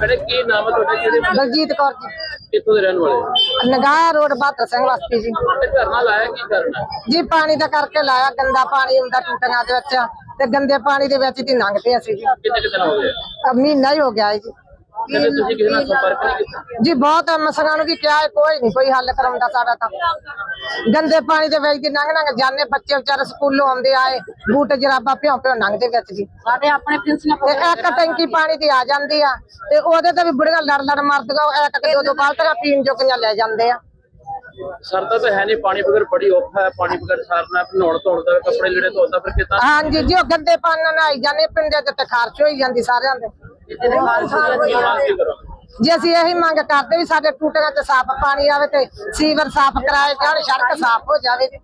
Madam ਕੀ ਨਾਮ ਹੈ ਤੁਹਾਡਾ ਜਿਹੜੇ ਬਲਜੀਤ ਕੌਰ ਜੀ। ਕਿੱਥੋਂ ਦੇ ਰਹਿਣ ਵਾਲੇ ਹੋ? ਨਗਾਹ ਰੋਡ ਬਹਾਦਰ ਸਿੰਘ ਵਸਤੀ ਜੀ। ਤੇ ਧਰਨਾ ਲਾਇਆ ਕੀ ਕਰਨਾ ਜੀ ਪਾਣੀ ਦਾ ਕਰਕੇ ਲਾਇਆ ਗੰਦਾ ਪਾਣੀ ਹੁੰਦਾ ਟੂਟੀਆਂ ਦੇ ਵਿੱਚ ਤੇ ਗੰਦੇ ਪਾਣੀ ਦੇ ਵਿੱਚ ਹੀ ਲੰਘਦੇ ਅਸੀਂ ਜੀ। ਕਿੰਨੇ ਕੁ ਦਿਨ ਹੋ ਗਏ? ਅਹ ਮਹੀਨਾ ਹੀ ਹੋ ਗਿਆ ਹੈ ਜੀ। ਕਹਿੰਦੇ ਤੁਸੀਂ ਕਿਸੇ ਨਾਲ ਸੰਪਰਕ ਨਹੀਂ ਕੀਤਾ। ਜੀ ਬਹੁਤ ਮਸਰਾਂ ਨੂੰ ਵੀ ਕਿਹਾ ਹੈ ਕੋਈ ਨਹੀਂ ਕੋਈ ਹੱਲ ਕਰਾਉਂਦਾ ਸਾਡਾ ਤਾਂ। ਗੰਦੇ ਪਾਣੀ ਦੇ ਵਿੱਚ ਦੀ ਲੰਘ ਲੰਘ ਜਾਂਦੇ ਬੱਚੇ ਵਿਚਾਰੇ ਸਕੂਲੋਂ ਆਉਂਦੇ ਆਏ ਬੂਟ ਜਰਾਬਾ ਭਿਉਂ ਭਿਉਂ ਲੰਘਦੇ ਵਿੱਚ ਜੀ। ਸਾਡੇ ਆਪਣੇ ਪ੍ਰਿੰਸੀਪਲ ਤੇ ਇੱਕ ਟੈਂਕੀ ਪਾਣੀ ਦੀ ਆ ਜਾਂਦੀ ਆ ਤੇ ਉਹਦੇ ਤੇ ਵੀ ਬੁੜੀਆਂ ਲੜ ਲੜ ਮਰਦੀਆਂ ਇੱਕ ਇੱਕ ਦੋ ਦੋ ਬਾਲਟੀਆਂ ਪੀਣ ਜੋਗੀਆਂ ਲੈ ਜਾਂਦੇ ਆ। ਸਰਦਾ ਤਾਂ ਹੈ ਨਹੀਂ ਪਾਣੀ ਬਗੈਰ ਬੜੀ ਔਖਾ ਹੈ ਪਾਣੀ ਬਗੈਰ ਸਾਰਨਾ ਨਹਾਉਣ ਧੋਣ ਦਾ ਕੱਪੜੇ ਲੀੜੇ ਧੋਣ ਦਾ ਫਿਰ ਕਿਤਾ ਹਾਂਜੀ ਜੀ ਉਹ ਗੰਦੇ ਪਾਣੀ ਨਾਲ ਨਹਾਈ ਜਾਂਦੇ ਪਿੰਡੇ ਤੇ ਖਾਰਸ਼ ਹੋਈ ਜਾਂਦੀ ਸਾਰਿਆਂ ਦੇ। ਜੇ ਅਸੀਂ ਇਹੀ ਮੰਗ ਕਰਦੇ ਵੀ ਸਾਡੇ ਟੂਟੀਆਂ 'ਚ ਸਾਫ਼ ਪਾਣੀ ਆਵੇ ਤੇ ਸੀਵਰ ਸਾਫ਼ ਕਰਾਏ ਜਾਣ ਸੜਕ ਸਾਫ਼ ਹੋ ਜਾਵੇ। ਜੀ।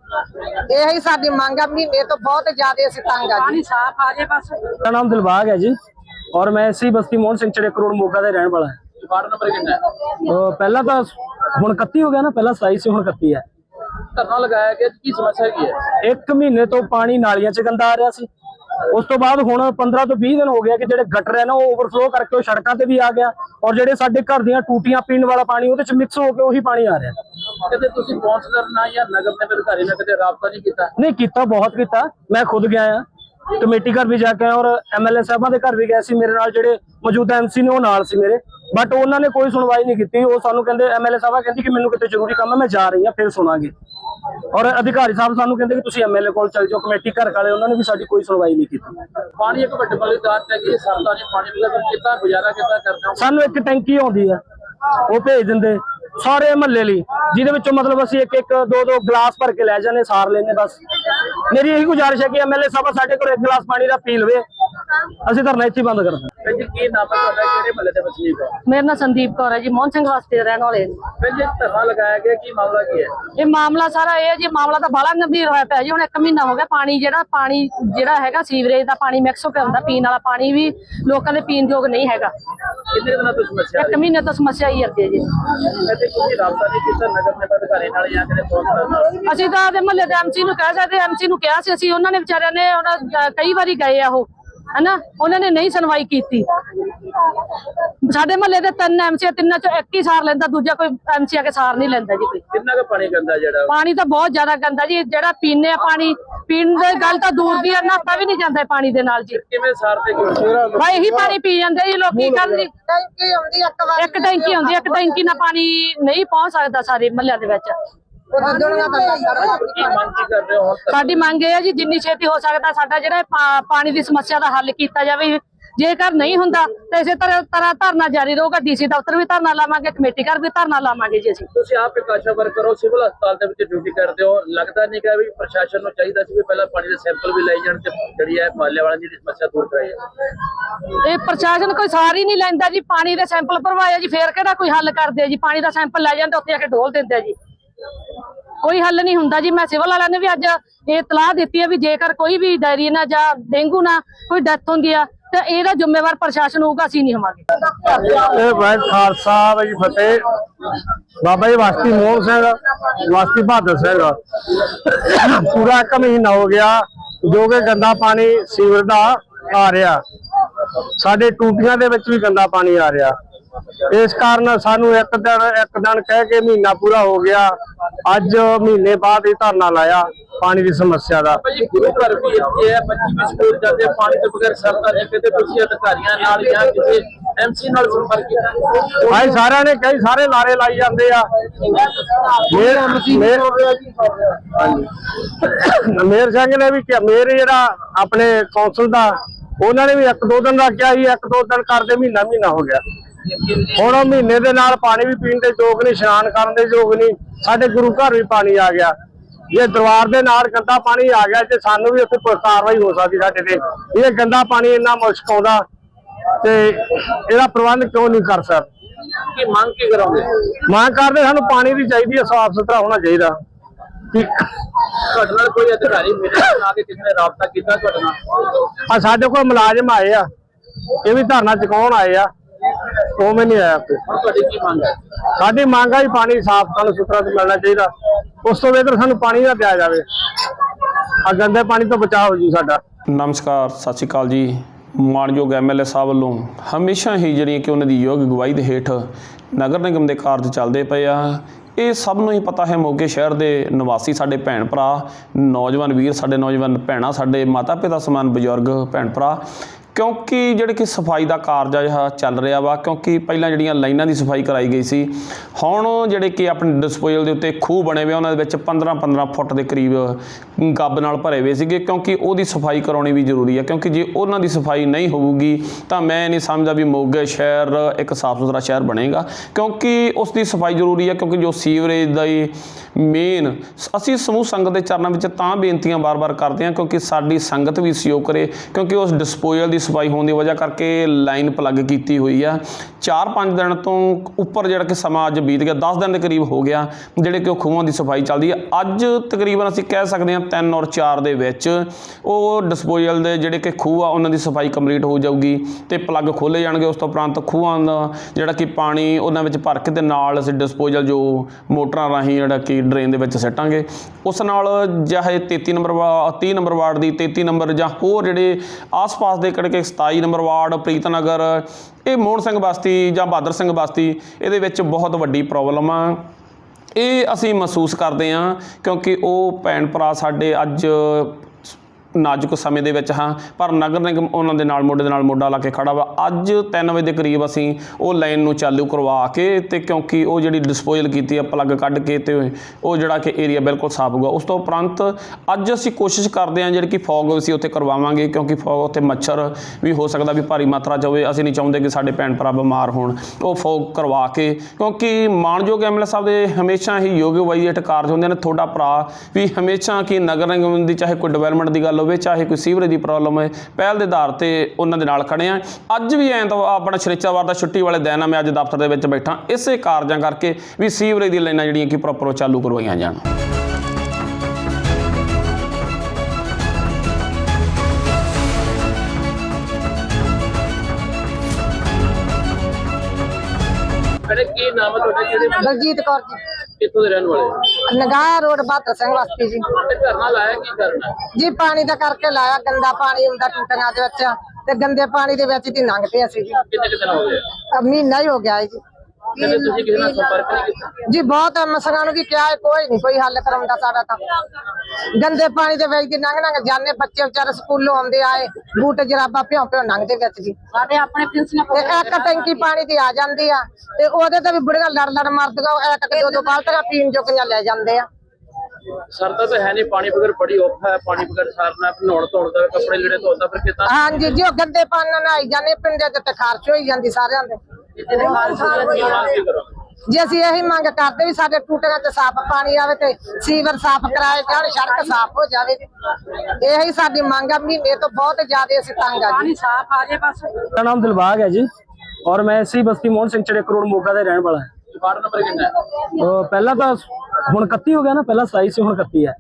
ਇਹੀ ਸਾਡੀ ਮੰਗ ਆ ਮਹੀਨੇ ਤੋਂ ਬਹੁਤ ਜ਼ਿਆਦਾ ਅਸੀਂ ਤੰਗ ਆ ਜੀ। ਪਾਣੀ ਸਾਫ਼ ਆ ਜੇ ਬਸ। ਮੇਰਾ ਨਾਮ ਦਿਲਬਾਗ ਹੈ ਜੀ ਔਰ ਮੈਂ ਇਸੀ ਬਸਤੀ ਮੋਹਨ ਸਿੰਘ ਚੜੇ ਕਰੋੜ ਮੋਗਾ ਦਾ ਰਹਿਣ ਵਾਲਾ ਹਾਂ। ਵਾਰਡ ਨੰਬਰ ਕਿੰਨਾ ਹੈ? ਪਹਿਲਾਂ ਤਾਂ ਹੁਣ 31 ਹੋ ਗਿਆ ਨਾ ਪਹਿਲਾਂ 27 ਸੀ ਹੁਣ 31 ਹੈ। ਧਰਨਾ ਲਗਾਇਆ ਗਿਆ ਕੀ ਸਮੱਸਿਆ ਕੀ ਹੈ? ਇੱਕ ਮਹੀਨੇ ਤੋਂ ਪਾਣੀ ਨਾਲੀਆਂ 'ਚ ਗੰਦਾ ਆ ਰਿਹਾ ਸੀ। ਉਸ ਤੋਂ ਬਾਅਦ ਹੁਣ 15 ਤੋਂ 20 ਦਿਨ ਹੋ ਗਿਆ ਕਿ ਜਿਹੜੇ ਗਟਰ ਹੈ ਨਾ ਉਹ ਓਵਰਫਲੋ ਕਰਕੇ ਉਹ ਸੜਕਾਂ ਤੇ ਵੀ ਆ ਗਿਆ ਔਰ ਜਿਹੜੇ ਸਾਡੇ ਘਰ ਦੀਆਂ ਟੂਟੀਆਂ ਪੀਣ ਵਾਲਾ ਪਾਣੀ ਉਹਦੇ 'ਚ ਮਿਕਸ ਹੋ ਕੇ ਉਹੀ ਪਾਣੀ ਆ ਰਿਹਾ। ਕਹਿੰਦੇ ਤੁਸੀਂ ਕੌਂਸਲਰ ਨਾਲ ਜਾਂ ਨਗਰ ਨਿਗਮ ਅਧਿਕਾਰੀ ਨਾਲ ਕਦੇ ਰਾਬਤਾ ਨਹੀਂ ਕੀਤਾ? ਨਹੀਂ ਕੀਤਾ ਬਹੁਤ ਕੀਤਾ। ਮੈਂ ਖੁਦ ਗਿਆ ਆ ਕਮੇਟੀ ਘਰ ਵੀ ਜਾ ਕੇ ਆਇਆ ਔਰ ਐਮਐਲਏ ਸਾਹਿਬਾਂ ਦੇ ਘਰ ਵੀ ਗਏ ਸੀ ਮੇਰੇ ਨਾਲ ਜਿਹੜੇ ਮੌਜੂਦਾ ਐਮਸੀ ਨੇ ਉਹ ਨਾਲ ਸੀ ਮੇਰੇ। ਬਟ ਉਹਨਾਂ ਨੇ ਕੋਈ ਸੁਣਵਾਈ ਨਹੀਂ ਕੀਤੀ। ਉਹ ਸਾਨੂੰ ਕਹਿੰਦੇ ਐਮਐਲਏ ਸਾਹਿਬਾ ਕਹਿੰਦੀ ਕਿ ਮੈਨੂੰ ਕਿਤੇ ਜ਼ਰੂਰੀ ਕੰਮ ਹੈ ਮੈਂ ਜਾ ਰਹੀ ਹਾਂ ਫਿਰ ਸੁਣਾਂਗੇ। ਔਰ ਅਧਿਕਾਰੀ ਸਾਹਿਬ ਸਾਨੂੰ ਕਹਿੰਦੇ ਕਿ ਤੁਸੀਂ ਐਮਐਲਏ ਕੋਲ ਚੱਲ ਜਾਓ ਕਮੇਟੀ ਘਰ ਵਾਲੇ ਉਹਨਾਂ ਨੇ ਵੀ ਸਾਡੀ ਕੋਈ ਸੁਣਵਾਈ ਨਹੀਂ ਕੀਤੀ। ਪਾਣੀ ਇੱਕ ਵੱਡੇ ਬਲੀ ਦਾਤ ਹੈ ਕਿ ਸਰਦਾ ਨੇ ਪਾਣੀ ਬਗੈਰ ਕਿਤਾ ਗੁਜ਼ਾਰਾ ਕਿੱਦਾਂ ਕਰਦੇ ਹੋ। ਸਾਨੂੰ ਇੱਕ ਟੈਂਕੀ ਆਉਂਦੀ ਆ ਉਹ ਭੇਜ ਦਿੰਦੇ। ਸਾਰੇ ਮਹੱਲੇ ਲਈ ਜਿਹਦੇ ਵਿੱਚੋਂ ਮਤਲਬ ਅਸੀਂ ਇੱਕ ਇੱਕ ਦੋ ਦੋ ਗਲਾਸ ਭਰ ਕੇ ਲੈ ਜਾਂਦੇ ਸਾਰ ਲੈਂਦੇ ਬਸ। ਮੇਰੀ ਇਹੀ ਗੁਜ਼ਾਰਿਸ਼ ਹੈ ਕਿ ਐਮਐਲਏ ਸਾਹਿਬ ਸਾਡੇ ਕੋਲ ਇੱਕ ਗਲਾਸ ਪਾਣੀ ਦਾ ਪੀ ਲਵੇ। ਅਸੀਂ ਧਰਨਾ ਇੱਥੇ ਹੀ ਬੰਦ ਕਰ ਦਾਂਗੇ ਭੈਣ ਜੀ ਕੀ ਨਾਮ ਹੈ ਤੁਹਾਡਾ? ਕਿਹੜੇ ਮਹੱਲੇ ਦੇ ਵਸਨੀਕ ਹੋ? ਮੇਰਾ ਨਾਮ ਸੰਦੀਪ ਕੌਰ ਹੈ ਜੀ ਮੋਹਨ ਸਿੰਘ ਵਾਸਤੇ ਦੇ ਰਹਿਣ ਵਾਲੇ। ਭੈਣ ਜੀ ਧਰਨਾ ਲਗਾਇਆ ਗਿਆ ਕੀ ਮਾਮਲਾ ਕੀ ਹੈ? ਇਹ ਮਾਮਲਾ ਸਾਰਾ ਇਹ ਹੈ ਜੀ ਮਾਮਲਾ ਤਾਂ ਬੜਾ ਗੰਭੀਰ ਹੋਇਆ ਪਿਆ ਜੀ ਹੁਣ ਇੱਕ ਮਹੀਨਾ ਹੋ ਗਿਆ ਪਾਣੀ ਜਿਹੜਾ ਪਾਣੀ ਜਿਹੜਾ ਹੈਗਾ ਸੀਵਰੇਜ ਦਾ ਪਾਣੀ ਮਿਕਸ ਹੋ ਕੇ ਆਉਂਦਾ ਪੀਣ ਵਾਲਾ ਪਾਣੀ ਵੀ ਲੋਕਾਂ ਦੇ ਪੀਣ ਯੋਗ ਨਹੀਂ ਹੈਗਾ। ਕਿੰਨੇ ਦਿਨਾਂ ਤੋਂ ਸਮੱਸਿਆ ਆ ਇੱਕ ਮਹੀਨੇ ਤੋਂ ਸਮੱਸਿਆ ਹੀ ਅੱਗੇ ਜੀ। ਰਹੀ ਹੈ ਤੇ ਤੁਸੀਂ ਰਾਬਤਾ ਨਹੀਂ ਕੀਤਾ ਨਗਰ ਨਿਗਮ ਅਧਿਕਾਰੀ ਨਾਲ ਜਾਂ ਕਿਤੇ ਕੌਂਸਲਰ ਨਾਲ ਅਸੀਂ ਤਾਂ ਉਹਦੇ ਮਹੱਲੇ ਦੇ ਐਮਸੀ ਨੂੰ ਕਹਿ ਸਕਦੇ ਐਮਸੀ ਨੂੰ ਕਿਹਾ ਸੀ ਅਸੀਂ ਉਹਨਾਂ ਨੇ ਵਿਚਾਰਿਆਂ ਨੇ ਉਹਨਾਂ ਅਹ ਕਈ ਵਾਰੀ ਗਏ ਆ ਉਹ। ਹਨਾ? ਉਹਨਾਂ ਨੇ ਨਹੀਂ ਸੁਣਵਾਈ ਕੀਤੀ। ਸਾਡੇ ਮਹੱਲੇ ਦੇ ਤਿੰਨ ਐਮਸੀ ਤਿੰਨਾਂ ਚੋਂ ਇੱਕ ਹੀ ਸਾਰ ਲੈਂਦਾ ਦੂਜਾ ਕੋਈ ਐਮਸੀ ਆ ਕੇ ਸਾਰ ਨਹੀਂ ਲੈਂਦਾ ਜੀ ਕੋਈ। ਕਿੰਨਾ ਕੁ ਪਾਣੀ ਗੰਦਾ ਜਿਹੜਾ? ਪਾਣੀ ਤਾਂ ਬਹੁਤ ਜ਼ਿਆਦਾ ਗੰਦਾ ਜੀ। ਜਿਹੜਾ ਪੀਨੇ ਆ ਪਾਣੀ ਪੀਣ ਦੀ ਗੱਲ ਤਾਂ ਦੂਰ ਦੀ ਆ ਨਾਤਾ ਵੀ ਨਹੀਂ ਜਾਂਦਾ ਪਾਣੀ ਦੇ ਨਾਲ ਜੀ। ਕਿਵੇਂ ਸਾਰਦੇ ਕਿਉਂ ਭਾਈ ਇਹੀ ਪਾਣੀ ਪੀ ਜਾਂਦੇ ਜੀ ਲੋਕੀ ਕਰਨ ਦੀ ਟੈਂਕੀ ਆਉਂਦੀ ਇੱਕ ਵਾਰ ਇੱਕ ਟੈਂਕੀ ਹੁੰਦੀ ਆ, ਇੱਕ ਟੈਂਕੀ ਨਾਲ ਪਾਣੀ ਨਹੀਂ ਪਹੁੰਚ ਸਕਦਾ ਸਾਰੇ ਮਹੱਲਿਆਂ ਦੇ ਵਿੱਚ। ਸਾਡੀ ਮੰਗ ਇਹ ਹੈ ਜੀ ਜਿੰਨੀ ਛੇਤੀ ਹੋ ਸਕਦਾ ਸਾਡਾ ਜਿਹੜਾ ਪਾਣੀ ਦੀ ਸਮੱਸਿਆ ਦਾ ਹੱਲ ਕੀਤਾ ਜਾਵੇ। ਜੇਕਰ ਨਹੀਂ ਹੁੰਦਾ ਤਾਂ ਇਸੇ ਤਰ੍ਹਾਂ ਤਰ੍ਹਾਂ ਧਰਨਾ ਜਾਰੀ ਰਹੂਗਾ। ਡੀਸੀ ਦਫ਼ਤਰ ਵੀ ਧਰਨਾ ਲਾਵਾਂਗੇ ਕਮੇਟੀ ਘਰ ਵੀ ਧਰਨਾ ਲਾਵਾਂਗੇ ਜੀ ਅਸੀਂ। ਤੁਸੀਂ ਆਪ ਆਸ਼ਾ ਵਰਕਰ ਹੋ ਸਿਵਲ ਹਸਪਤਾਲ ਦੇ ਵਿੱਚ ਡਿਊਟੀ ਕਰਦੇ ਹੋ। ਲੱਗਦਾ ਨਹੀਂ ਕਿ ਵੀ ਪ੍ਰਸ਼ਾਸਨ ਨੂੰ ਚਾਹੀਦਾ ਸੀ ਵੀ ਪਹਿਲਾਂ ਪਾਣੀ ਦੇ ਸੈਂਪਲ ਵੀ ਲਈ ਜਾਣ ਤੇ ਜਿਹੜੀ ਹੈ ਮਾਲੇ ਵਾਲਾ ਦੀ ਸਮੱਸਿਆ ਦੂਰ ਕਰਾਈ ਇਹ ਪ੍ਰਸ਼ਾਸਨ ਕੋਈ ਸਾਰ ਹੀ ਨਹੀਂ ਲੈਂਦਾ ਜੀ। ਪਾਣੀ ਦੇ ਸੈਂਪਲ ਭਰਵਾਇਆ ਜੀ ਫੇਰ ਕਿਹੜਾ ਕੋਈ ਹੱਲ ਕਰਦੇ ਜੀ? ਪਾਣੀ ਦਾ ਸੈਂਪਲ ਲੈ ਜਾਂਦੇ ਉੱਥੇ ਆ ਕੇ ਢੋਲ ਦਿੰਦੇ ਜੀ। ਕੋਈ ਹੱਲ ਨਹੀਂ ਹੁੰਦਾ ਜੀ। ਮੈਂ ਸਿਵਲ ਵਾਲਿਆਂ ਨੇ ਵੀ ਅੱਜ ਇਹ ਇਤਲਾਹ ਦਿੱਤੀ ਹੈ ਵੀ ਜੇਕਰ ਕੋਈ ਵੀ ਡਾਇਰੀਆ ਨਾਲ ਜਾਂ ਡੇਂਗੂ ਨਾਲ ਕੋਈ ਡੈਥ ਹੁੰਦੀ ਆ, ਤੇ ਇਹਦਾ ਜ਼ਿੰਮੇਵਾਰ ਪ੍ਰਸ਼ਾਸਨ ਹੋਊਗਾ, ਅਸੀਂ ਨਹੀਂ ਹੋਵਾਂਗੇ। ਇਹ ਵਾਹਿ ਖਾਲਸਾ ਵਾਹਿ ਫਤਿਹ। ਬਾਬਾ ਜੀ ਵਾਸਤੀ ਮੋਹਨ ਸਿੰਘ ਵਾਸਤੀ ਬਹਾਦਰ ਸਿੰਘ। ਪੂਰਾ ਇੱਕ ਮਹੀਨਾ ਹੋ ਗਿਆ, ਜੋ ਕਿ ਗੰਦਾ ਪਾਣੀ ਸੀਵਰ ਦਾ ਆ ਰਿਹਾ। ਸਾਡੇ ਟੂਟੀਆਂ ਦੇ ਵਿੱਚ ਵੀ ਗੰਦਾ ਪਾਣੀ ਆ ਰਿਹਾ। ਇਸ ਕਾਰਨ ਸਾਨੂੰ ਇੱਕ ਦਿਨ ਇੱਕ ਦਿਨ ਕਹਿ ਕੇ ਮਹੀਨਾ ਪੂਰਾ ਹੋ ਗਿਆ। ਅੱਜ ਮਹੀਨੇ ਬਾਅਦ ਇਹ ਧਰਨਾ ਲਾਇਆ ਪਾਣੀ ਦੀ ਸਮੱਸਿਆ ਦਾ। ਭਾਈ ਗੁਰੂ ਘਰ ਵੀ ਇੱਥੇ ਹੈ ਬੱਚੀ ਵੀ ਸਕੂਲ ਜਾਂਦੇ ਆ, ਪਾਣੀ ਤੋਂ ਬਗੈਰ ਸਰਦਾ ਨਹੀਂ ਕਿਤੇ। ਤੁਸੀਂ ਅਧਿਕਾਰੀਆਂ ਨਾਲ ਜਾਂ ਕਿਸੇ ਐਮਸੀ ਨਾਲ ਸੰਪਰਕ ਕੀਤਾ। ਭਾਈ ਸਾਰਿਆਂ ਨੇ ਕਈ ਸਾਰੇ ਲਾਰੇ ਲਾਈ ਜਾਂਦੇ ਆ। ਮੇਰ ਸਿੰਘ ਨੇ ਵੀ ਮੇਰ ਜਿਹੜਾ ਆਪਣੇ ਕੌਂਸਲ ਦਾ ਉਹਨਾਂ ਨੇ ਵੀ ਇੱਕ ਦੋ ਦਿਨ ਦਾ ਕਿਹਾ ਸੀ ਇੱਕ ਦੋ ਦਿਨ ਕਰਦੇ ਮਹੀਨਾ ਮਹੀਨਾ ਹੋ ਗਿਆ। ਹੁਣ ਉਹ ਮਹੀਨੇ ਦੇ ਨਾਲ ਪਾਣੀ ਵੀ ਪੀਣ ਦੇ ਯੋਗ ਨਹੀਂ ਇਸ਼ਨਾਨ ਕਰਨ ਦੇ ਯੋਗ ਨਹੀਂ ਸਾਡੇ ਗੁਰੂ ਘਰ ਵੀ ਪਾਣੀ ਆ ਗਿਆ। ਇਹ ਦਰਬਾਰ ਦੇ ਨਾਲ ਗੰਦਾ ਪਾਣੀ ਆ ਗਿਆ ਤੇ ਸਾਨੂੰ ਵੀ ਉੱਥੇ ਕਾਰਵਾਈ ਹੋ ਸਕਦੀ ਸਾਡੇ ਤੇ। ਇਹ ਗੰਦਾ ਪਾਣੀ ਇੰਨਾ ਮੁਸ਼ਕ ਆਉਂਦਾ ਤੇ ਇਹਦਾ ਪ੍ਰਬੰਧ ਕਿਉਂ ਨਹੀਂ ਕਰ ਸਕਦੇ ਕੀ ਮੰਗ ਕੀ ਕਰੋਗੇ ਮੰਗ ਕਰਦੇ ਸਾਨੂੰ ਪਾਣੀ ਦੀ ਚਾਹੀਦੀ ਹੈ ਸਾਫ਼ ਸੁਥਰਾ ਹੋਣਾ ਚਾਹੀਦਾ। ਤੁਹਾਡੇ ਨਾਲ ਕੋਈ ਅਧਿਕਾਰੀ ਮੇਰੇ ਨਾਲ ਆ ਕੇ ਕਿਸੇ ਨੇ ਰਾਬਤਾ ਕੀਤਾ ਤੁਹਾਡੇ ਨਾਲ? ਆ ਸਾਡੇ ਕੋਲ ਮੁਲਾਜ਼ਮ ਆਏ ਆ ਇਹ ਵੀ ਧਰਨਾ ਚੁਕਾਉਣ ਆਏ ਆ। ਉਹ ਵੀ ਨਹੀਂ ਆਇਆ ਕੋਈ ਹੁਣ ਤੁਹਾਡੀ ਕੀ ਮੰਗ ਹੈ? ਸਾਡੀ ਮੰਗ ਆ ਵੀ ਪਾਣੀ ਸਾਫ਼ ਸਾਨੂੰ ਸੁਥਰਾ ਤੇ ਮਿਲਣਾ ਚਾਹੀਦਾ। ਉਸ ਤੋਂ ਬਿਹਤਰ ਸਾਨੂੰ ਪਾਣੀ ਨਾ ਦਿਆ ਜਾਵੇ। ਆ ਗੰਦੇ ਪਾਣੀ ਤੋਂ ਬਚਾਅ ਹੋ ਜੂ ਸਾਡਾ। ਨਮਸਕਾਰ ਸਤਿ ਸ਼੍ਰੀ ਅਕਾਲ ਜੀ। ਮਾਨਯੋਗ ਐਮਐਲਏ ਸਾਹਿਬ ਵੱਲੋਂ ਹਮੇਸ਼ਾ ਹੀ ਜਿਹੜੀਆਂ ਕਿ ਉਹਨਾਂ ਦੀ ਯੋਗ ਅਗਵਾਈ ਦੇ ਹੇਠ ਨਗਰ ਨਿਗਮ ਦੇ ਕਾਰਜ ਚੱਲਦੇ ਪਏ ਆ। ਇਹ ਸਭ ਨੂੰ ਹੀ ਪਤਾ ਹੈ ਮੋਗੇ ਸ਼ਹਿਰ ਦੇ ਨਿਵਾਸੀ ਸਾਡੇ ਭੈਣ ਭਰਾ ਨੌਜਵਾਨ ਵੀਰ ਸਾਡੇ ਨੌਜਵਾਨ ਭੈਣਾਂ ਸਾਡੇ ਮਾਤਾ ਪਿਤਾ ਸਮਾਨ ਬਜ਼ੁਰਗ ਭੈਣ ਭਰਾ। ਕਿਉਂਕਿ ਜਿਹੜੇ ਕਿ ਸਫ਼ਾਈ ਦਾ ਕਾਰਜ ਆ ਚੱਲ ਰਿਹਾ ਵਾ, ਕਿਉਂਕਿ ਪਹਿਲਾਂ ਜਿਹੜੀਆਂ ਲਾਈਨਾਂ ਦੀ ਸਫ਼ਾਈ ਕਰਾਈ ਗਈ ਸੀ, ਹੁਣ ਜਿਹੜੇ ਕਿ ਆਪਣੇ ਡਿਸਪੋਜ਼ਲ ਦੇ ਉੱਤੇ ਖੂਹ ਬਣੇ ਹੋਏ ਉਹਨਾਂ ਦੇ ਵਿੱਚ 15 15 ਫੁੱਟ ਦੇ ਕਰੀਬ ਗੱਬ ਨਾਲ ਭਰੇ ਹੋਏ ਸੀਗੇ, ਕਿਉਂਕਿ ਉਹਦੀ ਸਫ਼ਾਈ ਕਰਾਉਣੀ ਵੀ ਜ਼ਰੂਰੀ ਹੈ ਕਿਉਂਕਿ ਜੇ ਉਹਨਾਂ ਦੀ ਸਫ਼ਾਈ ਨਹੀਂ ਹੋਊਗੀ, ਤਾਂ ਮੈਂ ਨਹੀਂ ਸਮਝਦਾ ਵੀ ਮੋਗੇ ਸ਼ਹਿਰ ਇੱਕ ਸਾਫ਼ ਸੁਥਰਾ ਸ਼ਹਿਰ ਬਣੇਗਾ। ਕਿਉਂਕਿ ਉਸ ਦੀ ਸਫ਼ਾਈ ਜ਼ਰੂਰੀ ਹੈ ਕਿਉਂਕਿ ਜੋ ਸੀਵਰੇਜ ਦਾ ਹੀ ਮੇਨ ਅਸੀਂ ਸਮੂਹ ਸੰਗਤ ਦੇ ਚਰਨਾਂ ਵਿੱਚ ਤਾਂ ਬੇਨਤੀਆਂ ਬਾਰ-ਬਾਰ ਕਰਦੇ ਹਾਂ ਕਿਉਂਕਿ ਸਾਡੀ ਸੰਗਤ ਵੀ ਸਹਿਯੋਗ ਕਰੇ, ਕਿਉਂਕਿ ਉਸ ਡਿਸਪੋਜ਼ਲ ਦੀ ਸਫ਼ਾਈ ਹੋਣ ਦੀ ਵਜ੍ਹਾ ਕਰਕੇ ਲਾਈਨ ਪਲੱਗ ਕੀਤੀ ਹੋਈ ਆ। 4-5 ਦਿਨ ਤੋਂ ਉੱਪਰ ਜਿਹੜਾ ਕਿ ਸਮਾਂ ਅੱਜ ਬੀਤ ਗਿਆ 10 ਦਿਨ ਦੇ ਕਰੀਬ ਹੋ ਗਿਆ, ਜਿਹੜੇ ਕਿ ਉਹ ਖੂਹਾਂ ਦੀ ਸਫ਼ਾਈ ਚੱਲਦੀ ਹੈ ਅੱਜ ਤਕਰੀਬਨ ਅਸੀਂ ਕਹਿ ਸਕਦੇ ਹਾਂ 3 ਔਰ 4 ਦੇ ਵਿੱਚ ਉਹ ਡਿਸਪੋਜ਼ਲ ਦੇ ਜਿਹੜੇ ਕਿ ਖੂਹ ਆ, ਉਹਨਾਂ ਦੀ ਸਫ਼ਾਈ ਕੰਪਲੀਟ ਹੋ ਜਾਊਗੀ ਤੇ ਪਲੱਗ ਖੋਲੇ ਜਾਣਗੇ। ਉਸ ਤੋਂ ਉਪਰੰਤ ਖੂਹਾਂ ਦਾ ਜਿਹੜਾ ਕਿ ਪਾਣੀ ਉਹਨਾਂ ਵਿੱਚ ਭਰ ਕੇ ਤੇ ਨਾਲ ਅਸੀਂ ਡਿਸਪੋਜ਼ਲ ਜੋ ਮੋਟਰਾਂ ਰਾਹੀਂ ਜਿਹੜਾ ਕਿ ਡਰੇਨ ਦੇ ਵਿੱਚ ਸੱਟਾਂਗੇ। ਉਸ ਨਾਲ ਚਾਹੇ 33 ਨੰਬਰ ਵਾ- 30 ਨੰਬਰ ਵਾਰਡ ਦੀ 33 ਨੰਬਰ ਜਾਂ ਹੋਰ ਜਿਹੜੇ ਆਸ-ਪਾਸ ਦੇ ਕਿਹੜੇ ਕਿ 27 ਨੰਬਰ ਵਾਰਡ ਪ੍ਰੀਤਨਗਰ, ਇਹ ਮੋਹਨ ਸਿੰਘ ਬਸਤੀ ਜਾਂ ਬਹਾਦਰ ਸਿੰਘ ਬਸਤੀ, ਇਹਦੇ ਵਿੱਚ ਬਹੁਤ ਵੱਡੀ ਪ੍ਰੋਬਲਮ ਆ। ਇਹ ਅਸੀਂ ਮਹਿਸੂਸ ਕਰਦੇ ਹਾਂ ਕਿਉਂਕਿ ਉਹ ਭੈਣ ਭਰਾ ਸਾਡੇ ਅੱਜ ਨਾਜ਼ੁਕ ਸਮੇਂ ਦੇ ਵਿੱਚ ਹਾਂ, ਪਰ ਨਗਰ ਨਿਗਮ ਉਹਨਾਂ ਦੇ ਨਾਲ ਮੋਢੇ ਦੇ ਨਾਲ ਮੋਢਾ ਲਾ ਕੇ ਖੜਾ ਵਾ। ਅੱਜ 3 ਵਜੇ ਦੇ ਕਰੀਬ ਅਸੀਂ ਉਹ ਲਾਈਨ ਨੂੰ ਚਾਲੂ ਕਰਵਾ ਕੇ ਤੇ ਕਿਉਂਕਿ ਉਹ ਜਿਹੜੀ ਡਿਸਪੋਜ਼ਲ ਕੀਤੀ ਆ ਪਲੱਗ ਕੱਢ ਕੇ ਤੇ ਉਹ ਜਿਹੜਾ ਕਿ ਏਰੀਆ ਬਿਲਕੁਲ ਸਾਫ਼ ਹੋਊਗਾ। ਉਸ ਤੋਂ ਉਪਰੰਤ ਅੱਜ ਅਸੀਂ ਕੋਸ਼ਿਸ਼ ਕਰਦੇ ਹਾਂ ਜਿਹੜੀ ਕਿ ਫੌਗ ਅਸੀਂ ਉੱਥੇ ਕਰਵਾਵਾਂਗੇ, ਕਿਉਂਕਿ ਫੌਗ ਉੱਥੇ ਮੱਛਰ ਵੀ ਹੋ ਸਕਦਾ ਵੀ ਭਾਰੀ ਮਾਤਰਾ 'ਚ ਹੋਵੇ। ਅਸੀਂ ਨਹੀਂ ਚਾਹੁੰਦੇ ਕਿ ਸਾਡੇ ਭੈਣ ਭਰਾ ਬਿਮਾਰ ਹੋਣ। ਉਹ ਫੌਗ ਕਰਵਾ ਕੇ, ਕਿਉਂਕਿ ਮਾਨਯੋਗ ਐਮਐਲਏ ਸਾਹਿਬ ਦੇ ਹਮੇਸ਼ਾ ਹੀ ਯੋਗ ਵਾਈ ਦੇ ਕਾਰਜ ਹੁੰਦੇ ਨੇ। ਤੁਹਾਡਾ ਭਰਾ ਵੀ ਹਮੇਸ਼ਾ ਕਿ ਨਗਰ ਨਿਗਮ ਦੀ ਚਾਹੇ ਕੋਈ ਡਿਵੈਲਪਮੈਂਟ ਦੀ ਗੱਲ ਹੋਵੇ ਚਾਹੇ ਕੋਈ ਸੀਵਰੇਜ ਦੀ ਪ੍ਰੋਬਲਮ ਹੈ ਪਹਿਲ ਦੇ ਆਧਾਰ ਤੇ ਉਹਨਾਂ ਦੇ ਨਾਲ ਖੜੇ ਆ। ਅੱਜ ਵੀ ਐਂ ਤਾਂ ਆਪਣਾ ਸ਼ਨੀਚਰਵਾਰ ਦਾ ਛੁੱਟੀ ਵਾਲੇ ਦਿਨ ਆ ਮੈਂ ਅੱਜ ਦਫ਼ਤਰ ਦੇ ਵਿੱਚ ਬੈਠਾ। ਇਸੇ ਕਾਰਜਾਂ ਕਰਕੇ ਵੀ ਸੀਵਰੇਜ ਦੀ ਲਾਈਨਾਂ ਜਿਹੜੀਆਂ ਕਿ ਪ੍ਰੋਪਰ ਚਾਲੂ ਕਰਵਾਈਆਂ ਜਾਣ। ਕੀ ਨਾਮ ਹੈ ਤੁਹਾਡਾ? ਜਿਹੜੇ ਬਲਜੀਤ ਕੌਰ ਜੀ। ਕਿੱਥੋਂ ਦੇ ਰਹਿਣ ਵਾਲੇ? ਨਗਾਹ ਰੋਡ ਬਹਾਦਰ ਸਿੰਘ ਵਸਤੀ ਜੀ। ਤੇ ਧਰਨਾ ਲਾਇਆ ਕੀ ਕਰਨਾ ਜੀ ਪਾਣੀ ਦਾ ਕਰਕੇ ਲਾਇਆ ਗੰਦਾ ਪਾਣੀ ਹੁੰਦਾ ਟੂਟੀਆਂ ਦੇ ਵਿੱਚ ਤੇ ਗੰਦੇ ਪਾਣੀ ਦੇ ਵਿੱਚ ਹੀ ਲੰਘਦੇ ਅਸੀਂ ਜੀ। ਕਿੰਨੇ ਕੁ ਦਿਨ ਹੋ ਗਏ? ਮਹੀਨਾ ਹੀ ਹੋ ਗਿਆ ਹੈ ਜੀ। ਕਦੇ ਤੁਸੀਂ ਕਿਸੇ ਨਾਲ ਸੰਪਰਕ ਨਹੀਂ ਕੀਤਾ? ਜੀ ਬਹੁਤ ਮਸਲਾਂ ਨੂੰ ਵੀ ਕਿਹਾ ਹੈ ਕੋਈ ਨਹੀਂ ਕੋਈ ਹੱਲ ਕਰਾਉਂਦਾ ਸਾਡਾ ਤਾਂ। ਗੰਦੇ ਪਾਣੀ ਦੇ ਵਿੱਚ ਦੀ ਲੰਘ ਲੰਘ ਜਾਂਦੇ ਬੱਚੇ ਵਿਚਾਰੇ ਸਕੂਲੋਂ ਆਉਂਦੇ ਆਏ ਬੂਟ ਜਰਾਬਾ ਭਿਉਂ ਭਿਉਂ ਲੰਘਦੇ ਵਿੱਚ ਜੀ। ਸਾਡੇ ਆਪਣੇ ਪ੍ਰਿੰਸੀਪਲ ਤੇ ਇੱਕ ਟੈਂਕੀ ਪਾਣੀ ਦੀ ਆ ਜਾਂਦੀ ਆ ਤੇ ਉਹਦੇ ਤੇ ਵੀ ਬੁੜੀਆਂ ਲੜ ਲੜ ਮਰਦੀਆਂ ਉਹ ਇੱਕ ਦੋ ਦੋ ਬਾਲਟੀਆਂ ਪੀਣ ਜੋਗੀਆਂ ਲੈ ਜਾਂਦੇ ਆ। ਸਰਦਾ ਤਾਂ ਹੈ ਨਹੀਂ ਪਾਣੀ ਬਗੈਰ ਬੜੀ ਔਖਾ ਹੈ ਪਾਣੀ ਬਗੈਰ ਸਾਰਨਾ ਨਹਾਉਣ ਧੋਣ ਦਾ ਕੱਪੜੇ ਲੀੜੇ ਧੋਦਾ ਫਿਰ ਕਿਤਾ ਹਾਂਜੀ ਜੀ ਉਹ ਗੰਦੇ ਪਾਣੀ ਨਾਲ ਨਹਾਈ ਜਾਂਦੇ ਪਿੰਡੇ ਤੇ ਤੇ ਖਾਰਸ਼ ਹੋਈ ਜਾਂਦੀ ਸਾਰਿਆਂ ਦੇ। ਜੇ ਅਸੀਂ ਇਹੀ ਮੰਗ ਕਰਦੇ ਵੀ ਸਾਡੇ ਟੂਟੀਆਂ 'ਚ ਸਾਫ਼ ਪਾਣੀ ਆਵੇ ਤੇ ਸੀਵਰ ਸਾਫ਼ ਕਰਾਏ ਜਾਣ ਸੜਕ ਸਾਫ਼ ਹੋ ਜਾਵੇ। ਇਹੀ ਸਾਡੀ ਮੰਗ ਆ ਮਹੀਨੇ ਤੋਂ ਬਹੁਤ ਜ਼ਿਆਦਾ ਅਸੀਂ ਤੰਗ ਆ ਜੀ। ਸਾਫ਼ ਆ ਜੇ ਬਸ। ਮੇਰਾ ਨਾਮ ਦਿਲਬਾਗ ਹੈ ਜੀ ਔਰ ਮੈਂ ਇਸੀ ਬਸਤੀ ਮੋਹਨ ਸਿੰਘ ਚੜੇ ਕਰੋੜ ਮੋਗਾ ਦਾ ਰਹਿਣ ਵਾਲਾ ਹਾਂ। ਵਾਰਡ ਨੰਬਰ ਕਿੰਨਾ ਹੈ? ਅਹ ਪਹਿਲਾਂ ਤਾਂ ਹੁਣ 31 ਹੋ ਗਿਆ ਨਾ ਪਹਿਲਾਂ 27 ਸੀ ਹੁਣ 31 ਹੈ।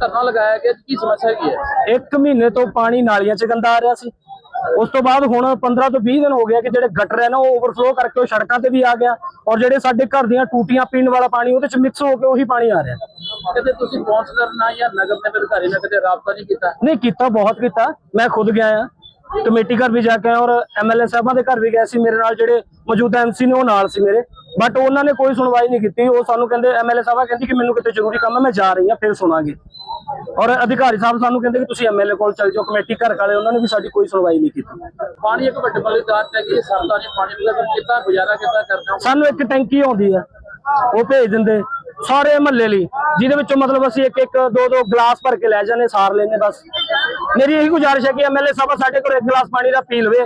ਧਰਨਾ ਲਗਾਇਆ ਗਿਆ ਕੀ ਸਮੱਸਿਆ ਕੀ ਹੈ? ਇੱਕ ਮਹੀਨੇ ਤੋਂ ਪਾਣੀ ਨਾਲੀਆਂ 'ਚ ਗੰਦਾ ਆ ਰਿਹਾ ਸੀ। ਉਸ ਤੋਂ ਬਾਅਦ ਹੁਣ 15 ਤੋਂ 20 ਦਿਨ ਹੋ ਗਿਆ ਕਿ ਜਿਹੜੇ ਗਟਰ ਹੈ ਨਾ ਉਹ ਓਵਰਫਲੋ ਕਰਕੇ ਉਹ ਸੜਕਾਂ ਤੇ ਵੀ ਆ ਗਿਆ ਔਰ ਜਿਹੜੇ ਸਾਡੇ ਘਰ ਦੀਆਂ ਟੂਟੀਆਂ ਪੀਣ ਵਾਲਾ ਪਾਣੀ ਉਹਦੇ 'ਚ ਮਿਕਸ ਹੋ ਕੇ ਉਹੀ ਪਾਣੀ ਆ ਰਿਹਾ। ਕਦੇ ਤੁਸੀਂ ਕਾਉਂਸਲਰ ਨਾਲ ਜਾਂ ਨਗਰ ਨਿਗਮ ਅਧਿਕਾਰੀ ਨਾਲ ਕਦੇ ਰਾਬਤਾ ਨਹੀਂ ਕੀਤਾ? ਨਹੀਂ ਕੀਤਾ ਬਹੁਤ ਕੀਤਾ। ਮੈਂ ਖੁਦ ਗਿਆ ਆ ਕਮੇਟੀ ਘਰ ਵੀ ਜਾ ਕੇ ਔਰ ਐਮਐਲਏ ਸਾਹਿਬਾਂ ਦੇ ਘਰ ਵੀ ਗਿਆ ਸੀ। ਮੇਰੇ ਨਾਲ ਜਿਹੜੇ ਮੌਜੂਦਾ ਐਮਸੀ ਨੇ ਉਹ ਨਾਲ ਸੀ ਮੇਰੇ। ਬਟ ਉਹਨਾਂ ਨੇ ਕੋਈ ਸੁਣਵਾਈ ਨਹੀਂ ਕੀਤੀ। ਉਹ ਸਾਨੂੰ ਕਹਿੰਦੇ ਐਮਐਲਏ ਸਾਹਿਬਾ ਕਹਿੰਦੀ ਕਿ ਮੈਨੂੰ ਕਿਤੇ ਜ਼ਰੂਰੀ ਕੰਮ ਹੈ ਮੈਂ ਜਾ ਰਹੀ ਹਾਂ ਫਿਰ ਸੁਣਾਂਗੇ। ਔਰ ਅਧਿਕਾਰੀ ਸਾਹਿਬ ਸਾਨੂੰ ਕਹਿੰਦੇ ਕਿ ਤੁਸੀਂ ਐਮਐਲਏ ਕੋਲ ਚੱਲ ਜਾਓ ਕਮੇਟੀ ਘਰ ਵਾਲੇ ਉਹਨਾਂ ਨੇ ਵੀ ਸਾਡੀ ਕੋਈ ਸੁਣਵਾਈ ਨਹੀਂ ਕੀਤੀ। ਪਾਣੀ ਇੱਕ ਵੱਡੇ ਵਾਲੀ ਦਾਤ ਹੈ ਕਿ ਸਰਦਾ ਨਹੀਂ ਪਾਣੀ ਬਗੈਰ ਕਿੱਦਾਂ ਗੁਜ਼ਾਰਾ ਕਿੱਦਾਂ ਕਰਦੇ ਹੋ ਸਾਨੂੰ ਇੱਕ ਟੈਂਕੀ ਆਉਂਦੀ ਆ ਉਹ ਭੇਜ ਦਿੰਦੇ ਸਾਰੇ ਮਹੱਲੇ ਲਈ ਜਿਹਦੇ ਵਿੱਚੋਂ ਮਤਲਬ ਅਸੀਂ ਇੱਕ ਇੱਕ ਦੋ ਦੋ ਗਲਾਸ ਭਰ ਕੇ ਲੈ ਜਾਂਦੇ ਸਾਰ ਲੈਂਦੇ ਬਸ। ਮੇਰੀ ਇਹੀ ਗੁਜ਼ਾਰਿਸ਼ ਹੈ ਕਿ ਐਮਐਲਏ ਸਾਹਿਬ ਸਾਡੇ ਕੋਲ ਇੱਕ ਗਲਾਸ ਪਾਣੀ ਦਾ ਪੀ ਲਵੇ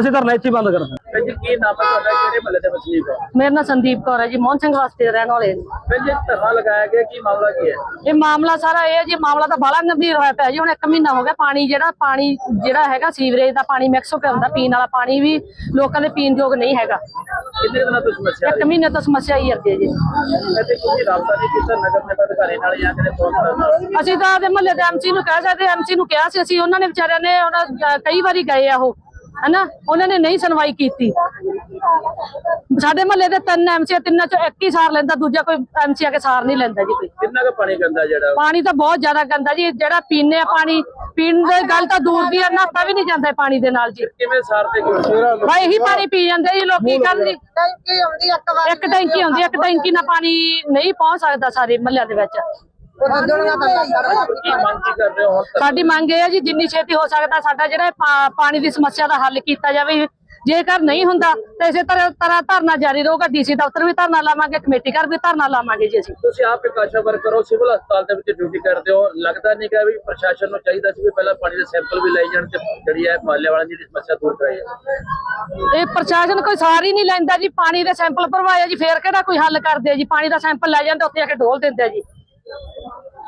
ਅਸੀਂ ਧਰਨਾ ਇੱਥੇ ਹੀ ਬੰਦ ਕਰ ਦਾਂਗੇ ਜੀ ਕੀ ਨਾਮ ਹੈ ਤੁਹਾਡਾ? ਕਿਹੜੇ ਮਹੱਲੇ ਦੇ ਵਸਨੀਕ ਹੋ? ਮੇਰਾ ਨਾਮ ਸੰਦੀਪ ਕੌਰ ਹੈ ਜੀ ਮੋਹਨ ਸਿੰਘ ਵਾਸਤੇ ਦੇ ਰਹਿਣ ਵਾਲੇ। ਫਿਰ ਜੀ ਧਰਨਾ ਲਗਾਇਆ ਗਿਆ ਕੀ ਮਾਮਲਾ ਕੀ ਹੈ? ਇਹ ਮਾਮਲਾ ਸਾਰਾ ਇਹ ਹੈ ਜੀ ਮਾਮਲਾ ਤਾਂ ਬੜਾ ਗੰਭੀਰ ਹੋਇਆ ਪਿਆ ਜੀ ਹੁਣ ਇੱਕ ਮਹੀਨਾ ਹੋ ਗਿਆ ਪਾਣੀ ਜਿਹੜਾ ਪਾਣੀ ਜਿਹੜਾ ਹੈਗਾ ਸੀਵਰੇਜ ਦਾ ਪਾਣੀ ਮਿਕਸ ਹੋ ਕੇ ਆਉਂਦਾ ਪੀਣ ਵਾਲਾ ਪਾਣੀ ਵੀ ਲੋਕਾਂ ਦੇ ਪੀਣ ਯੋਗ ਨਹੀਂ ਹੈਗਾ। ਕਿੰਨੇ ਦਿਨਾਂ ਤੋਂ ਸਮੱਸਿਆ ਇੱਕ ਮਹੀਨੇ ਤੋਂ ਸਮੱਸਿਆ ਹੀ ਹੈ ਜੀ। ਕਦੇ ਤੁਸੀਂ ਰਾਬਤਾ ਨਹੀਂ ਕੀਤਾ ਨਗਰ ਨਿਗਮ ਅਧਿਕਾਰੀ ਨਾਲ ਜਾਂ ਕਦੇ ਕਾਉਂਸਲਰ ਨਾਲ? ਅਸੀਂ ਤਾਂ ਦੇ ਮਹੱਲੇ ਦੇ ਐਮਸੀ ਨੂੰ ਕਹਿ ਸਕਦੇ ਐਮਸੀ ਨੂੰ ਕਿਹਾ ਸੀ ਅਸੀਂ ਉਹਨਾਂ ਨੇ ਵਿਚਾਰਿਆਂ ਨੇ ਉਹਨਾਂ ਅਹ ਕਈ ਵਾਰੀ ਗਏ ਆ ਉਹ। ਹਨਾ? ਉਹਨਾਂ ਨੇ ਨਹੀਂ ਸੁਣਵਾਈ ਕੀਤੀ। ਸਾਡੇ ਮਹੱਲੇ ਦੇ ਤਿੰਨ ਐਮਸੀ ਤਿੰਨਾਂ ਚੋਂ ਇੱਕ ਹੀ ਸਾਰ ਲੈਂਦਾ ਦੂਜਾ ਕੋਈ ਐਮਸੀ ਆ ਕੇ ਸਾਰ ਨਹੀਂ ਲੈਂਦਾ ਜੀ ਕੋਈ। ਕਿੰਨਾ ਕੁ ਪਾਣੀ ਗੰਦਾ ਜਿਹੜਾ? ਪਾਣੀ ਤਾਂ ਬਹੁਤ ਜ਼ਿਆਦਾ ਗੰਦਾ ਜੀ ਜਿਹੜਾ ਪੀਨੇ ਆ ਪਾਣੀ ਪੀਣ ਦੀ ਗੱਲ ਤਾਂ ਦੂਰ ਦੀ ਆ ਨਹਾਤਾ ਵੀ ਨਹੀਂ ਜਾਂਦਾ ਪਾਣੀ ਦੇ ਨਾਲ ਜੀ। ਕਿਵੇਂ ਸਾਰਦੇ ਕੋਈ? ਭਾਈ ਇਹੀ ਪਾਣੀ ਪੀ ਜਾਂਦੇ ਜੀ ਲੋਕੀ ਕੱਲ ਜੀ ਟੈਂਕੀ ਆਉਂਦੀ ਇੱਕ ਵਾਰ ਇੱਕ ਟੈਂਕੀ ਹੁੰਦੀ ਆ, ਇੱਕ ਟੈਂਕੀ ਨਾਲ ਪਾਣੀ ਨਹੀਂ ਪਹੁੰਚ ਸਕਦਾ ਸਾਰੇ ਮਹੱਲਿਆਂ ਦੇ ਵਿੱਚ। ਸਾਡੀ ਮੰਗ ਇਹ ਹੈ ਜੀ ਜਿੰਨੀ ਛੇਤੀ ਹੋ ਸਕਦਾ ਸਾਡਾ ਜਿਹੜਾ ਪਾਣੀ ਦੀ ਸਮੱਸਿਆ ਦਾ ਹੱਲ ਕੀਤਾ ਜਾਵੇ। ਜੇਕਰ ਨਹੀਂ ਹੁੰਦਾ ਤਾਂ ਇਸੇ ਤਰ੍ਹਾਂ ਤਰ੍ਹਾਂ ਧਰਨਾ ਜਾਰੀ ਰਹੂਗਾ। ਡੀਸੀ ਦਫ਼ਤਰ ਵੀ ਧਰਨਾ ਲਾਵਾਂਗੇ ਕਮੇਟੀ ਘਰ ਵੀ ਧਰਨਾ ਲਾਵਾਂਗੇ ਜੀ ਅਸੀਂ। ਤੁਸੀਂ ਆਪ ਆਸ਼ਾ ਵਰਕਰ ਹੋ ਸਿਵਲ ਹਸਪਤਾਲ ਦੇ ਵਿੱਚ ਡਿਊਟੀ ਕਰਦੇ ਹੋ। ਲੱਗਦਾ ਨਹੀਂ ਕਿ ਵੀ ਪ੍ਰਸ਼ਾਸਨ ਨੂੰ ਚਾਹੀਦਾ ਸੀ ਵੀ ਪਹਿਲਾਂ ਪਾਣੀ ਦੇ ਸੈਂਪਲ ਵੀ ਲਏ ਜਾਣ ਤੇ ਜਿਹੜੀ ਹੈ ਮਾਲੇ ਵਾਲਿਆਂ ਦੀ ਜਿਹੜੀ ਸਮੱਸਿਆ ਦੂਰ ਕਰਾਈ ਇਹ ਪ੍ਰਸ਼ਾਸਨ ਕੋਈ ਸਾਰ ਨਹੀਂ ਲੈਂਦਾ ਜੀ ਪਾਣੀ ਦੇ ਸੈਂਪਲ ਭਰਵਾਇਆ ਜੀ ਫੇਰ ਕਿਹੜਾ ਕੋਈ ਹੱਲ ਕਰਦੇ ਜੀ? ਪਾਣੀ ਦਾ ਸੈਂਪਲ ਲੈ ਜਾਂਦੇ ਉੱਥੇ ਆ ਕੇ ਢੋਲ ਦਿੰਦੇ ਜੀ।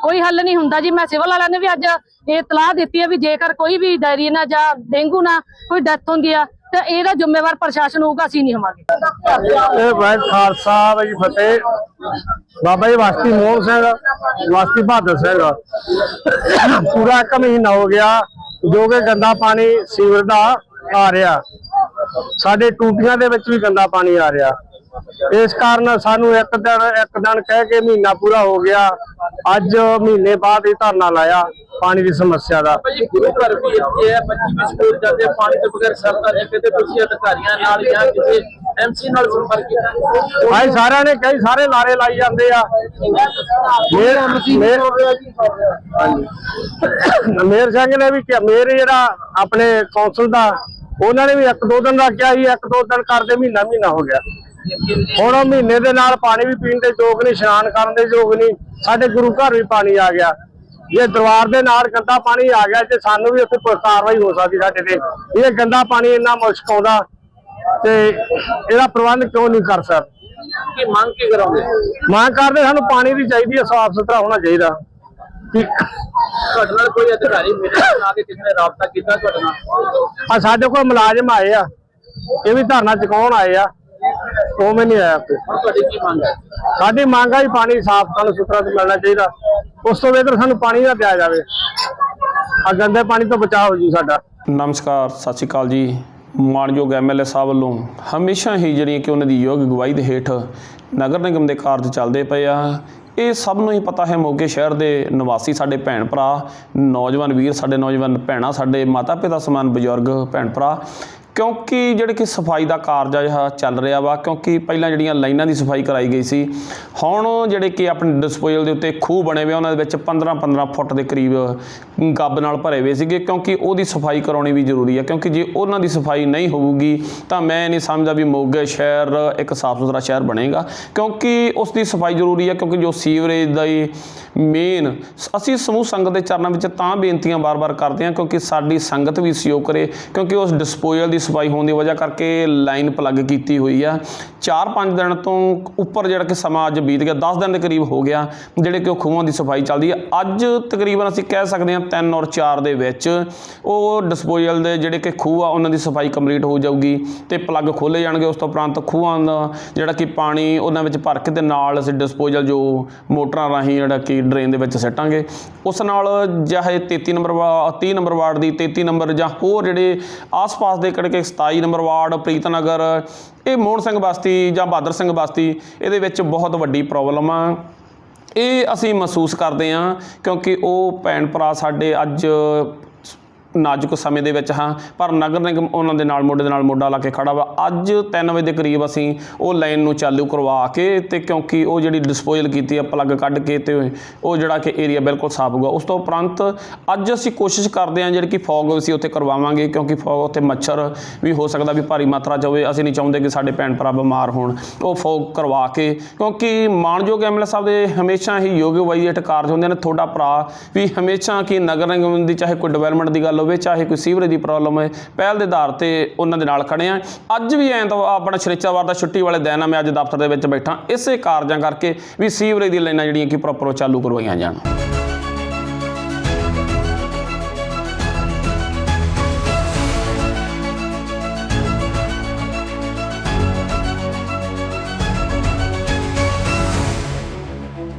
ਕੋਈ ਹੱਲ ਨਹੀਂ ਹੁੰਦਾ ਜੀ। ਮੈਂ ਸਿਵਲ ਵਾਲਿਆਂ ਨੇ ਵੀ ਅੱਜ ਇਹ ਤਲਾਹ ਦਿੱਤੀ ਹੈ ਵੀ ਜੇਕਰ ਕੋਈ ਵੀ ਡਾਇਰੀਆ ਨਾਲ ਜਾਂ ਡੇਂਗੂ ਨਾਲ ਕੋਈ ਡੈਥ ਹੁੰਦੀ ਆ, ਤਾਂ ਇਹਦਾ ਜ਼ਿੰਮੇਵਾਰ ਪ੍ਰਸ਼ਾਸਨ ਹੋਊਗਾ, ਅਸੀਂ ਨਹੀਂ ਹੋਵਾਂਗੇ। ਇਹ ਵਾਹਿਗੁਰੂ ਖਾਲਸਾ, ਵਾਹਿਗੁਰੂ ਫਤਿਹ। ਬਾਬਾ ਜੀ ਵਾਸਤੀ ਮੋਹਨ ਸਿੰਘ ਵਾਸਤੀ ਬਹਾਦਰ ਸਿੰਘ। ਪੂਰਾ ਇੱਕ ਮਹੀਨਾ ਹੋ ਗਿਆ ਜੋ ਕਿ ਗੰਦਾ ਪਾਣੀ ਸੀਵਰ ਦਾ ਆ ਰਿਹਾ। ਸਾਡੇ ਟੂਟੀਆਂ ਦੇ ਵਿੱਚ ਵੀ ਗੰਦਾ ਪਾਣੀ ਆ ਰਿਹਾ। ਇਸ ਕਾਰਨ ਸਾਨੂੰ ਇੱਕ ਦਿਨ ਇੱਕ ਦਿਨ ਕਹਿ ਕੇ ਮਹੀਨਾ ਪੂਰਾ ਹੋ ਗਿਆ। ਅੱਜ ਮਹੀਨੇ ਬਾਅਦ ਇਹ ਧਰਨਾ ਲਾਇਆ ਪਾਣੀ ਦੀ ਸਮੱਸਿਆ ਦਾ। ਭਾਜੀ ਗੁਰੂ ਘਰ ਵੀ ਇੱਥੇ ਹੈ ਬੱਚੀ ਵੀ ਸਕੂਲ ਜਾਂਦੇ ਆ, ਪਾਣੀ ਤੋਂ ਬਗੈਰ ਸਰਦਾ ਨਹੀਂ ਕਿਤੇ ਤੁਸੀਂ ਅਧਿਕਾਰੀਆਂ ਨਾਲ ਜਾਂ ਕਿਸੇ ਐਮਸੀ ਨਾਲ ਸੰਪਰਕ ਕੀਤਾ। ਭਾਈ ਸਾਰਿਆਂ ਨੇ ਕਈ ਸਾਰੇ ਲਾਰੇ ਲਾਈ ਜਾਂਦੇ ਆ। ਮੇਰ ਸਿੰਘ ਨੇ ਵੀ ਮੇਰ ਜਿਹੜਾ ਆਪਣੇ ਕੌਂਸਲ ਦਾ ਉਹਨਾਂ ਨੇ ਵੀ ਇੱਕ ਦੋ ਦਿਨ ਦਾ ਕਿਹਾ ਸੀ ਇੱਕ ਦੋ ਦਿਨ ਕਰਦੇ ਮਹੀਨਾ ਮਹੀਨਾ ਹੋ ਗਿਆ। ਹੁਣ ਉਹ ਮਹੀਨੇ ਦੇ ਨਾਲ ਪਾਣੀ ਵੀ ਪੀਣ ਦੇ ਯੋਗ ਨਹੀਂ ਇਸ਼ਨਾਨ ਕਰਨ ਦੇ ਯੋਗ ਨਹੀਂ ਸਾਡੇ ਗੁਰੂ ਘਰ ਵੀ ਪਾਣੀ ਆ ਗਿਆ। ਜੇ ਦਰਬਾਰ ਦੇ ਨਾਲ ਗੰਦਾ ਪਾਣੀ ਆ ਗਿਆ ਤੇ ਸਾਨੂੰ ਵੀ ਉੱਥੇ ਕਾਰਵਾਈ ਹੋ ਸਕਦੀ ਸਾਡੇ ਤੇ। ਇਹ ਗੰਦਾ ਪਾਣੀ ਇੰਨਾ ਮੁਸ਼ਕ ਆਉਂਦਾ ਤੇ ਇਹਦਾ ਪ੍ਰਬੰਧ ਕਿਉਂ ਨਹੀਂ ਕਰ ਸਕਦੇ ਕੀ ਮੰਗ ਕੀ ਕਰੋਗੇ? ਮੰਗ ਕਰਦੇ ਸਾਨੂੰ ਪਾਣੀ ਦੀ ਚਾਹੀਦੀ ਹੈ ਸਾਫ਼ ਸੁਥਰਾ ਹੋਣਾ ਚਾਹੀਦਾ। ਕਿ ਤੁਹਾਡੇ ਨਾਲ ਕੋਈ ਅਧਿਕਾਰੀ ਮਿਲੇ ਨਾ ਕਿ ਕਿਸੇ ਨੇ ਰਾਬਤਾ ਕੀਤਾ ਤੁਹਾਡੇ ਨਾਲ? ਆ ਸਾਡੇ ਕੋਲ ਮੁਲਾਜ਼ਮ ਆਏ ਆ ਇਹ ਵੀ ਧਰਨਾ ਚੁਕਾਉਣ ਆਏ ਆ। ਉਹ ਨਹੀਂ ਆਇਆ ਹੁਣ ਤੁਹਾਡੀ ਕੀ ਮੰਗ ਹੈ? ਸਾਡੀ ਮੰਗ ਵੀ ਪਾਣੀ ਸਾਫ਼ ਸਾਨੂੰ ਸੁਥਰਾ ਤੇ ਮਿਲਣਾ ਚਾਹੀਦਾ। ਉਸ ਤੋਂ ਬਿਹਤਰ ਸਾਨੂੰ ਪਾਣੀ ਨਾ ਦਿਆ ਜਾਵੇ। ਆ ਗੰਦੇ ਪਾਣੀ ਤੋਂ ਬਚਾਅ ਹੋ ਜੂ ਸਾਡਾ। ਨਮਸਕਾਰ ਸਤਿ ਸ਼੍ਰੀ ਅਕਾਲ ਜੀ। ਮਾਨਯੋਗ ਐਮਐਲਏ ਸਾਹਿਬ ਵੱਲੋਂ ਹਮੇਸ਼ਾ ਹੀ ਜਿਹੜੀਆਂ ਕਿ ਉਹਨਾਂ ਦੀ ਯੋਗ ਅਗਵਾਈ ਦੇ ਹੇਠ ਨਗਰ ਨਿਗਮ ਦੇ ਕਾਰਜ ਚੱਲਦੇ ਪਏ ਆ। ਇਹ ਸਭ ਨੂੰ ਹੀ ਪਤਾ ਹੈ ਮੋਗੇ ਸ਼ਹਿਰ ਦੇ ਨਿਵਾਸੀ ਸਾਡੇ ਭੈਣ ਭਰਾ ਨੌਜਵਾਨ ਵੀਰ ਸਾਡੇ ਨੌਜਵਾਨ ਭੈਣਾਂ ਸਾਡੇ ਮਾਤਾ ਪਿਤਾ ਸਮਾਨ ਬਜ਼ੁਰਗ ਭੈਣ ਭਰਾ। ਕਿਉਂਕਿ ਜਿਹੜੇ ਕਿ ਸਫ਼ਾਈ ਦਾ ਕਾਰਜ ਆ ਇਹ ਚੱਲ ਰਿਹਾ ਵਾ ਕਿਉਂਕਿ ਪਹਿਲਾਂ ਜਿਹੜੀਆਂ ਲਾਈਨਾਂ ਦੀ ਸਫ਼ਾਈ ਕਰਾਈ ਗਈ ਸੀ ਹੁਣ ਜਿਹੜੇ ਕਿ ਆਪਣੇ ਡਿਸਪੋਜ਼ਲ ਦੇ ਉੱਤੇ ਖੂਹ ਬਣੇ ਹੋਏ ਆ, ਉਹਨਾਂ ਦੇ ਵਿੱਚ 15 15 ਫੁੱਟ ਦੇ ਕਰੀਬ ਗੱਬ ਨਾਲ ਭਰੇ ਹੋਏ ਸੀਗੇ ਕਿਉਂਕਿ ਉਹਦੀ ਸਫ਼ਾਈ ਕਰਾਉਣੀ ਵੀ ਜ਼ਰੂਰੀ ਹੈ ਕਿਉਂਕਿ ਜੇ ਉਹਨਾਂ ਦੀ ਸਫ਼ਾਈ ਨਹੀਂ ਹੋਊਗੀ ਤਾਂ ਮੈਂ ਨਹੀਂ ਸਮਝਦਾ ਵੀ ਮੋਗੇ ਸ਼ਹਿਰ ਇੱਕ ਸਾਫ਼ ਸੁਥਰਾ ਸ਼ਹਿਰ ਬਣੇਗਾ ਕਿਉਂਕਿ ਉਸ ਦੀ ਸਫ਼ਾਈ ਜ਼ਰੂਰੀ ਹੈ ਕਿਉਂਕਿ ਜੋ ਸੀਵਰੇਜ ਦਾ ਹੀ ਮੇਨ ਅਸੀਂ ਸਮੂਹ ਸੰਗਤ ਦੇ ਚਰਨਾਂ ਵਿੱਚ ਤਾਂ ਬੇਨਤੀਆਂ ਬਾਰ-ਬਾਰ ਕਰਦੇ ਹਾਂ ਕਿਉਂਕਿ ਸਾਡੀ ਸੰਗਤ ਵੀ ਸਹਿਯੋਗ ਕਰੇ ਕਿਉਂਕਿ ਉਸ ਡਿਸਪੋਜ਼ਲ ਦੀ ਸਫ਼ਾਈ ਹੋਣ ਦੀ ਵਜ੍ਹਾ ਕਰਕੇ ਲਾਈਨ ਪਲੱਗ ਕੀਤੀ ਹੋਈ ਆ। 4-5 ਦਿਨ ਤੋਂ ਉੱਪਰ ਜਿਹੜਾ ਕਿ ਸਮਾਂ ਅੱਜ ਬੀਤ ਗਿਆ 10 ਦਿਨ ਦੇ ਕਰੀਬ ਹੋ ਗਿਆ, ਜਿਹੜੇ ਕਿ ਉਹ ਖੂਹਾਂ ਦੀ ਸਫ਼ਾਈ ਚੱਲਦੀ ਹੈ ਅੱਜ ਤਕਰੀਬਨ ਅਸੀਂ ਕਹਿ ਸਕਦੇ ਹਾਂ 3 ਔਰ 4 ਦੇ ਵਿੱਚ ਉਹ ਡਿਸਪੋਜ਼ਲ ਦੇ ਜਿਹੜੇ ਕਿ ਖੂਹ ਆ, ਉਹਨਾਂ ਦੀ ਸਫ਼ਾਈ ਕੰਪਲੀਟ ਹੋ ਜਾਊਗੀ ਤੇ ਪਲੱਗ ਖੋਲੇ ਜਾਣਗੇ। ਉਸ ਤੋਂ ਉਪਰੰਤ ਖੂਹਾਂ ਦਾ ਜਿਹੜਾ ਕਿ ਪਾਣੀ ਉਹਨਾਂ ਵਿੱਚ ਭਰ ਕੇ ਤੇ ਨਾਲ ਅਸੀਂ ਡਿਸਪੋਜ਼ਲ ਜੋ ਮੋਟਰਾਂ ਰਾਹੀਂ ਜਿਹੜਾ ਕਿ ਡਰੇਨ ਦੇ ਵਿੱਚ ਸੱਟਾਂਗੇ। ਉਸ ਨਾਲ ਚਾਹੇ 33 ਨੰਬਰ ਵਾ 30 ਨੰਬਰ ਵਾਰਡ ਦੀ 33 ਨੰਬਰ ਜਾਂ ਹੋਰ ਜਿਹੜੇ ਆਸ-ਪਾਸ ਦੇ ਕਿਹੜੇ ਕਿ 27 ਨੰਬਰ ਵਾਰਡ ਪ੍ਰੀਤ ਨਗਰ ਇਹ ਮੋਹਨ ਸਿੰਘ ਬਸਤੀ ਜਾਂ ਬਹਾਦਰ ਸਿੰਘ ਬਸਤੀ, ਇਹਦੇ ਵਿੱਚ ਬਹੁਤ ਵੱਡੀ ਪ੍ਰੋਬਲਮ ਆ। ਇਹ ਅਸੀਂ ਮਹਿਸੂਸ ਕਰਦੇ ਹਾਂ ਕਿਉਂਕਿ ਉਹ ਭੈਣ ਭਰਾ ਸਾਡੇ ਅੱਜ ਨਾਜ਼ੁਕ ਸਮੇਂ ਦੇ ਵਿੱਚ, ਹਾਂ। ਪਰ ਨਗਰ ਨਿਗਮ ਉਹਨਾਂ ਦੇ ਨਾਲ, ਮੋਢੇ ਦੇ ਨਾਲ ਮੋਢਾ ਲਾ ਕੇ ਖੜਾ ਵਾ। ਅੱਜ 3 ਵਜੇ ਦੇ ਕਰੀਬ ਅਸੀਂ ਉਹ ਲਾਈਨ ਨੂੰ ਚਾਲੂ ਕਰਵਾ ਕੇ ਤੇ ਕਿਉਂਕਿ ਉਹ ਜਿਹੜੀ ਡਿਸਪੋਜ਼ਲ ਕੀਤੀ ਆ ਪਲੱਗ ਕੱਢ ਕੇ ਤੇ ਉਹ ਜਿਹੜਾ ਕਿ ਏਰੀਆ ਬਿਲਕੁਲ ਸਾਫ਼ ਹੋਊਗਾ। ਉਸ ਤੋਂ ਉਪਰੰਤ ਅੱਜ ਅਸੀਂ ਕੋਸ਼ਿਸ਼ ਕਰਦੇ ਹਾਂ ਜਿਹੜੀ ਕਿ ਫੌਗ ਅਸੀਂ ਉੱਥੇ ਕਰਵਾਵਾਂਗੇ, ਕਿਉਂਕਿ ਫੌਗ ਉੱਥੇ ਮੱਛਰ ਵੀ ਹੋ ਸਕਦਾ ਵੀ ਭਾਰੀ ਮਾਤਰਾ 'ਚ ਹੋਵੇ। ਅਸੀਂ ਨਹੀਂ ਚਾਹੁੰਦੇ ਕਿ ਸਾਡੇ ਭੈਣ ਭਰਾ ਬਿਮਾਰ ਹੋਣ। ਉਹ ਫੌਗ ਕਰਵਾ ਕੇ, ਕਿਉਂਕਿ ਮਾਨਯੋਗ ਐਮਐਲਏ ਸਾਹਿਬ ਦੇ ਹਮੇਸ਼ਾ ਹੀ ਯੋਗ ਵਾਈ ਦੇ ਕਾਰਜ ਹੁੰਦੇ ਨੇ। ਤੁਹਾਡਾ ਭਰਾ ਵੀ ਹਮੇਸ਼ਾ ਕਿ ਨਗਰ ਨਿਗਮ ਦੀ, ਚਾਹੇ ਕੋਈ ਡਿਵੈਲਪਮੈਂਟ ਦੀ ਗੱਲ ਹੋਵੇ ਚਾਹੇ ਕੋਈ ਸੀਵਰੇਜ ਦੀ ਪ੍ਰੋਬਲਮ ਹੈ, ਪਹਿਲ ਦੇ ਆਧਾਰ ਤੇ ਉਹਨਾਂ ਦੇ ਨਾਲ ਖੜੇ ਆ ਅੱਜ ਵੀ ਐਂ ਤਾਂ ਆਪਣਾ ਸ਼ਨੀਚਰਵਾਰ ਦਾ ਛੁੱਟੀ ਵਾਲੇ ਦਿਨ ਆ, ਮੈਂ ਅੱਜ ਦਫ਼ਤਰ ਦੇ ਵਿੱਚ ਬੈਠਾ। ਇਸੇ ਕਾਰਜਾਂ ਕਰਕੇ ਵੀ ਸੀਵਰੇਜ ਦੀ ਲਾਈਨਾਂ ਜਿਹੜੀਆਂ ਕਿ ਪ੍ਰੋਪਰ ਚਾਲੂ ਕਰਵਾਈਆਂ ਜਾਣ।